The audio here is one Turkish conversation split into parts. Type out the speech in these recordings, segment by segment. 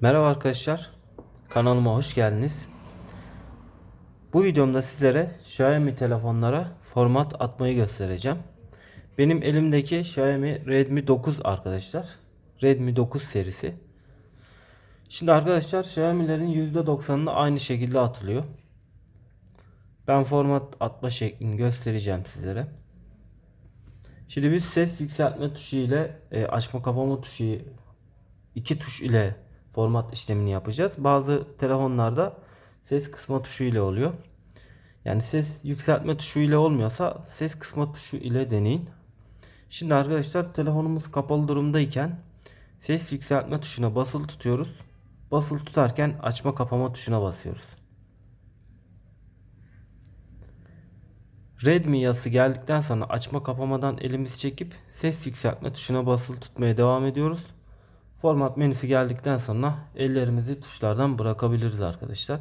Merhaba arkadaşlar. Kanalıma hoş geldiniz. Bu videomda sizlere Xiaomi telefonlara format atmayı göstereceğim. Benim elimdeki Xiaomi Redmi 9 arkadaşlar. Redmi 9 serisi. Şimdi arkadaşlar Xiaomi'lerin %90'ını aynı şekilde atılıyor. Ben format atma şeklini göstereceğim sizlere. Şimdi biz ses yükseltme tuşu ile e, açma kapama tuşu iki tuş ile format işlemini yapacağız. Bazı telefonlarda ses kısma tuşu ile oluyor. Yani ses yükseltme tuşu ile olmuyorsa ses kısma tuşu ile deneyin. Şimdi arkadaşlar telefonumuz kapalı durumdayken ses yükseltme tuşuna basılı tutuyoruz. Basılı tutarken açma kapama tuşuna basıyoruz. Redmi yazısı geldikten sonra açma kapamadan elimizi çekip ses yükseltme tuşuna basılı tutmaya devam ediyoruz. Format menüsü geldikten sonra ellerimizi tuşlardan bırakabiliriz arkadaşlar.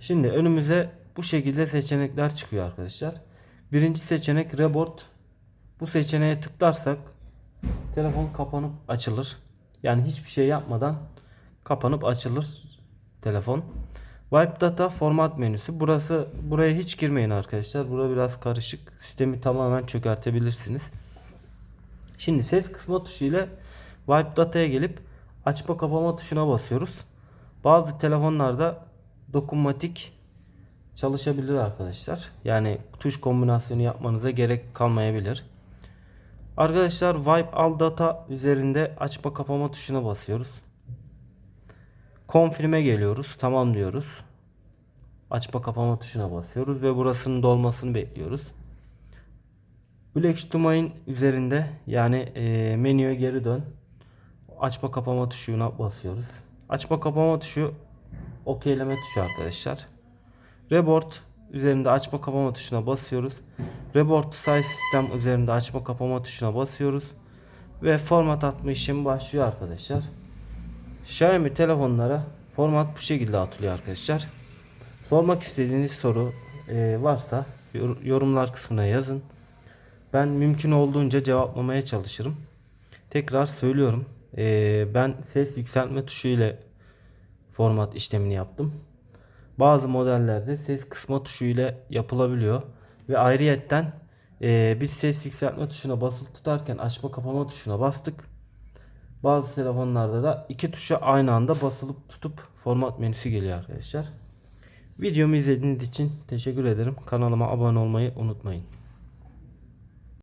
Şimdi önümüze bu şekilde seçenekler çıkıyor arkadaşlar. Birinci seçenek Reboot. Bu seçeneğe tıklarsak telefon kapanıp açılır. Yani hiçbir şey yapmadan kapanıp açılır telefon. Wipe Data format menüsü. Burası buraya hiç girmeyin arkadaşlar. Bura biraz karışık. Sistemi tamamen çökertebilirsiniz. Şimdi ses kısma tuşu ile Wipe Data'ya gelip açma kapama tuşuna basıyoruz. Bazı telefonlarda dokunmatik çalışabilir arkadaşlar. Yani tuş kombinasyonu yapmanıza gerek kalmayabilir. Arkadaşlar Wipe All Data üzerinde açma kapama tuşuna basıyoruz. Confirm'e geliyoruz. Tamam diyoruz. Açma kapama tuşuna basıyoruz ve burasının dolmasını bekliyoruz. Black to Main üzerinde yani e, menüye geri dön. Açma kapama tuşuna basıyoruz. Açma kapama tuşu okeyleme tuşu arkadaşlar. Reboot üzerinde açma kapama tuşuna basıyoruz. Reboot size sistem üzerinde açma kapama tuşuna basıyoruz. Ve format atma işlemi başlıyor arkadaşlar. Xiaomi telefonlara format bu şekilde atılıyor arkadaşlar. Sormak istediğiniz soru e, varsa yor- yorumlar kısmına yazın. Ben mümkün olduğunca cevaplamaya çalışırım. Tekrar söylüyorum. E, ben ses yükseltme tuşu ile format işlemini yaptım. Bazı modellerde ses kısma tuşu ile yapılabiliyor. Ve ayrıyetten e, biz ses yükseltme tuşuna basılı tutarken açma kapama tuşuna bastık. Bazı telefonlarda da iki tuşa aynı anda basılıp tutup format menüsü geliyor arkadaşlar. Videomu izlediğiniz için teşekkür ederim. Kanalıma abone olmayı unutmayın.